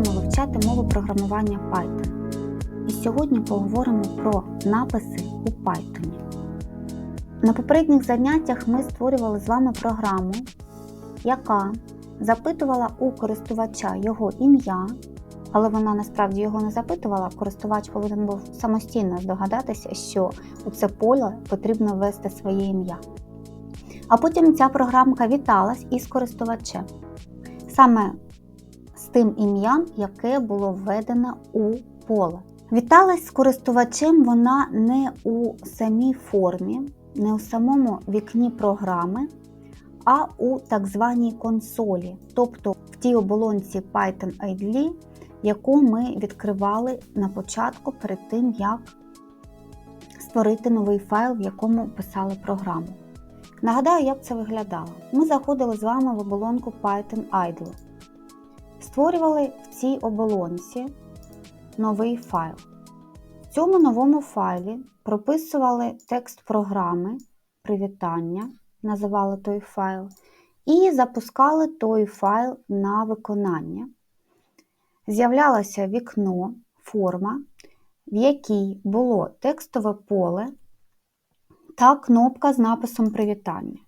вами вивчати мову програмування Python. І сьогодні поговоримо про написи у Python. На попередніх заняттях ми створювали з вами програму, яка запитувала у користувача його ім'я, але вона насправді його не запитувала. Користувач повинен був самостійно здогадатися, що у це поле потрібно ввести своє ім'я. А потім ця програмка віталась із користувачем. Саме тим ім'ям, яке було введено у поле. Віталась з користувачем вона не у самій формі, не у самому вікні програми, а у так званій консолі, тобто в тій оболонці Python IDLE, яку ми відкривали на початку перед тим, як створити новий файл, в якому писали програму. Нагадаю, як це виглядало. Ми заходили з вами в оболонку Python Idle. Створювали в цій оболонці новий файл. В цьому новому файлі прописували текст програми привітання, називали той файл, і запускали той файл на виконання. З'являлося вікно, форма, в якій було текстове поле та кнопка з написом привітання.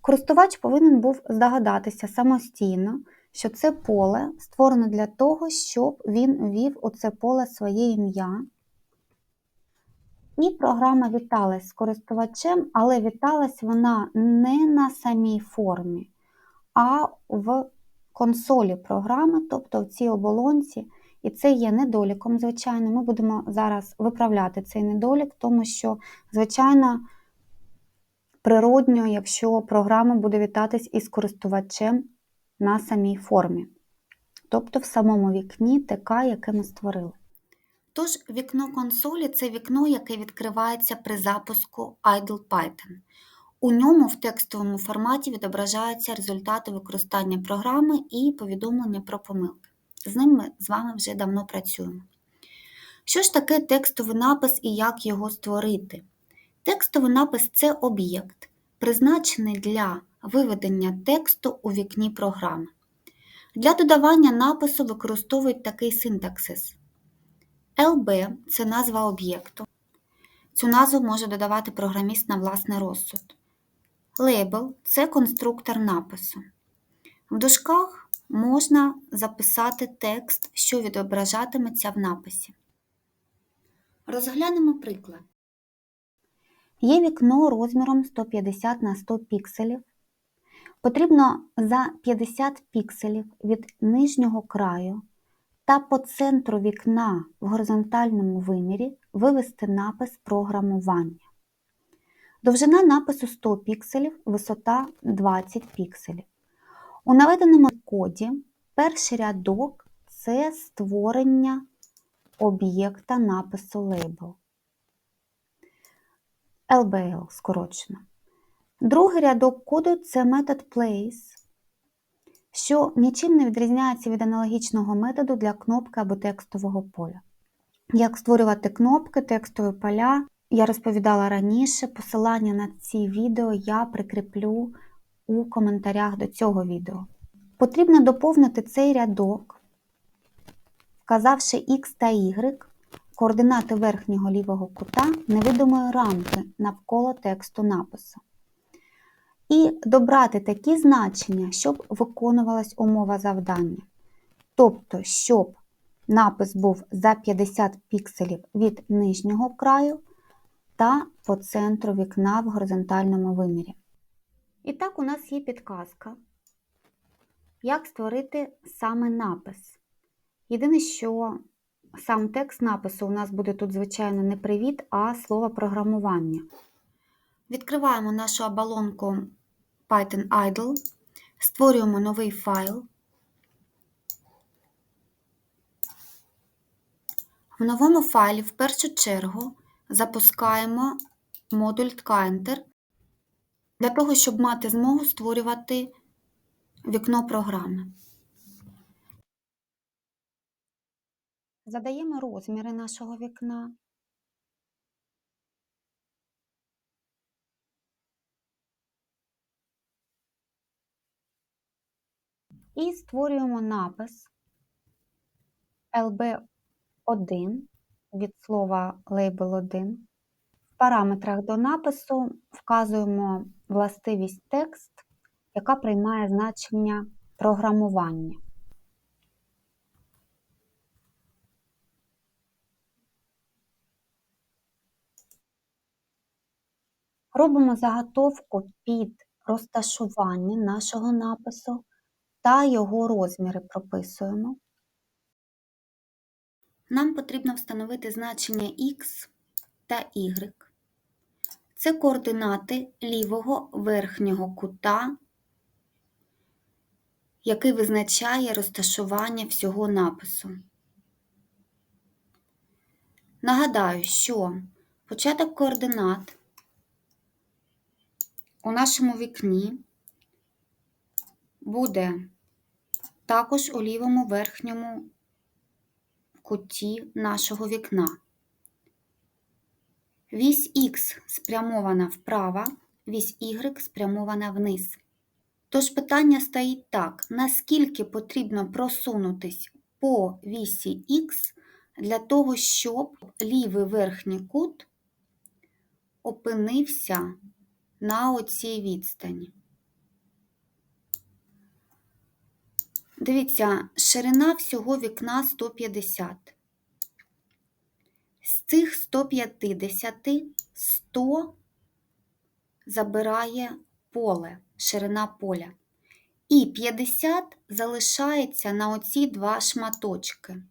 Користувач повинен був здогадатися самостійно, що це поле створено для того, щоб він ввів у це поле своє ім'я. І програма віталась з користувачем, але віталась вона не на самій формі, а в консолі програми, тобто в цій оболонці. І це є недоліком, звичайно. Ми будемо зараз виправляти цей недолік, тому що, звичайно, природньо, якщо програма буде вітатись із користувачем на самій формі, тобто в самому вікні ТК, яке ми створили. Тож, вікно консолі це вікно, яке відкривається при запуску Idle Python. У ньому в текстовому форматі відображаються результати використання програми і повідомлення про помилки. З ним ми з вами вже давно працюємо. Що ж таке текстовий напис і як його створити? Текстовий напис це об'єкт, призначений для виведення тексту у вікні програми. Для додавання напису використовують такий синтаксис. LB це назва об'єкту. Цю назву може додавати програміст на власний розсуд. Label це конструктор напису. В дужках можна записати текст, що відображатиметься в написі. Розглянемо приклад. Є вікно розміром 150 на 100 пікселів. Потрібно за 50 пікселів від нижнього краю та по центру вікна в горизонтальному вимірі вивести напис програмування. Довжина напису 100 пікселів, висота 20 пікселів. У наведеному коді перший рядок це створення об'єкта напису Label. LBL скорочено. Другий рядок коду це метод place, що нічим не відрізняється від аналогічного методу для кнопки або текстового поля. Як створювати кнопки, текстові поля, я розповідала раніше, посилання на ці відео я прикріплю у коментарях до цього відео. Потрібно доповнити цей рядок, вказавши X та Y, координати верхнього лівого кута невидимої рамки навколо тексту напису. І добрати такі значення, щоб виконувалась умова завдання. Тобто, щоб напис був за 50 пікселів від нижнього краю та по центру вікна в горизонтальному вимірі. І так, у нас є підказка, як створити саме напис. Єдине, що сам текст напису у нас буде тут, звичайно, не привіт, а слово програмування. Відкриваємо нашу оболонку Python Idle, створюємо новий файл. В новому файлі в першу чергу запускаємо модуль Tkinter для того, щоб мати змогу створювати вікно програми. Задаємо розміри нашого вікна. І створюємо напис LB1 від слова label 1. В параметрах до напису вказуємо властивість текст, яка приймає значення програмування. Робимо заготовку під розташування нашого напису та його розміри прописуємо. Нам потрібно встановити значення X та Y. Це координати лівого верхнього кута, який визначає розташування всього напису. Нагадаю, що початок координат у нашому вікні буде також у лівому верхньому куті нашого вікна. Вісь Х спрямована вправо, вісь Y спрямована вниз. Тож питання стоїть так: наскільки потрібно просунутись по вісі Х для того, щоб лівий верхній кут опинився на оцій відстані. Дивіться, ширина всього вікна 150. З цих 150 100 забирає поле, ширина поля. І 50 залишається на оці два шматочки.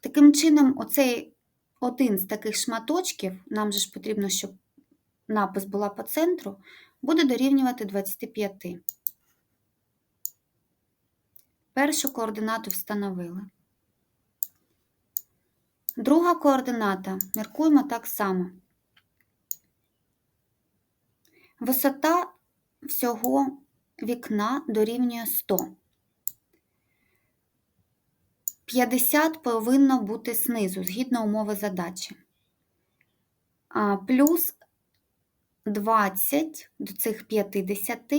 Таким чином, оцей один з таких шматочків, нам же ж потрібно, щоб напис була по центру, буде дорівнювати 25. Першу координату встановили. Друга координата міркуємо так само. Висота всього вікна дорівнює 100. 50 повинно бути знизу, згідно умови задачі. Плюс 20 до цих 50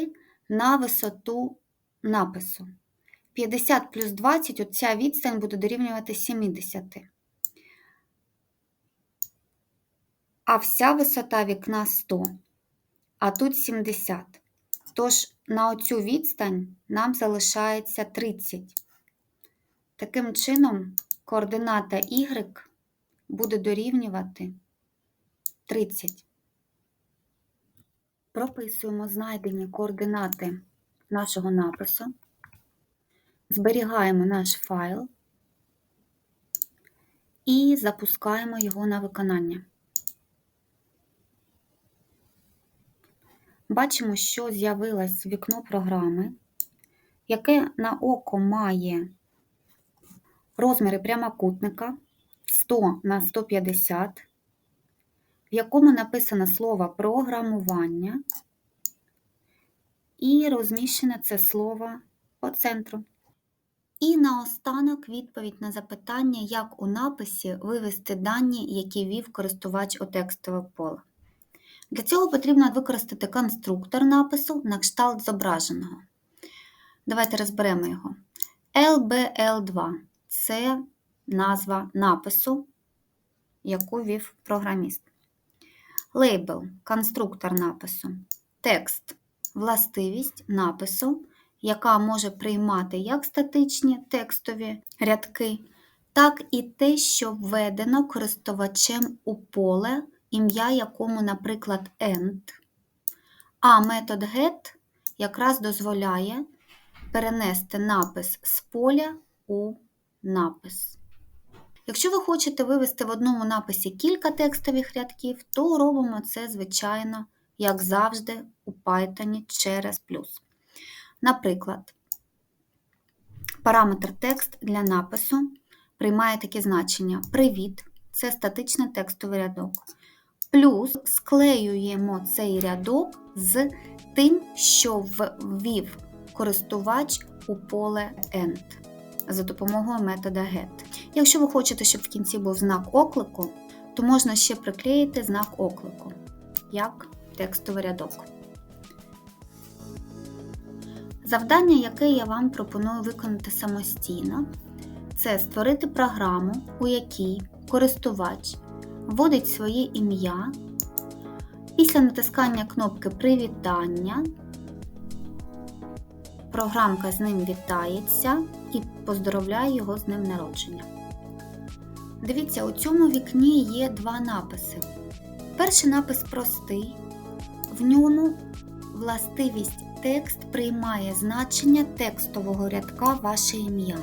на висоту напису. 50 плюс 20, оця відстань буде дорівнювати 70. А вся висота вікна 100, а тут 70. Тож на оцю відстань нам залишається 30. Таким чином, координата y буде дорівнювати 30. Прописуємо знайдені координати нашого напису, зберігаємо наш файл і запускаємо його на виконання. Бачимо, що з'явилось вікно програми, яке на око має розміри прямокутника 100 на 150, в якому написано слово програмування, і розміщене це слово по центру. І наостанок відповідь на запитання, як у написі вивести дані, які ввів користувач у текстове поле. Для цього потрібно використати конструктор напису на кшталт зображеного. Давайте розберемо його. LBL2 це назва напису, яку ввів програміст. Лейбл конструктор напису. Текст властивість напису, яка може приймати як статичні текстові рядки, так і те, що введено користувачем у поле, ім'я якому, наприклад, end. А метод get якраз дозволяє перенести напис з поля у напис. Якщо ви хочете вивести в одному написі кілька текстових рядків, то робимо це, звичайно, як завжди, у Python через плюс. Наприклад, параметр текст для напису приймає таке значення Привіт це статичний текстовий рядок. Плюс склеюємо цей рядок з тим, що ввів користувач у поле End за допомогою метода get. Якщо ви хочете, щоб в кінці був знак оклику, то можна ще приклеїти знак оклику, як текстовий рядок. Завдання, яке я вам пропоную виконати самостійно, це створити програму, у якій користувач вводить своє ім'я. Після натискання кнопки Привітання програмка з ним вітається і поздоровляє його з днем народження. Дивіться, у цьому вікні є два написи. Перший напис простий, в ньому властивість текст приймає значення текстового рядка ваше ім'я.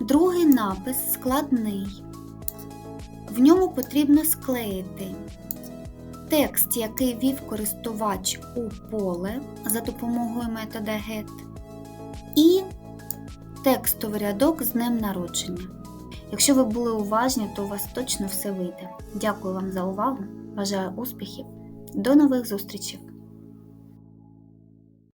Другий напис складний. В ньому потрібно склеїти текст, який ввів користувач у поле за допомогою метода GET, і текстовий рядок з днем народження. Якщо ви були уважні, то у вас точно все вийде. Дякую вам за увагу. Бажаю успіхів. До нових зустрічей!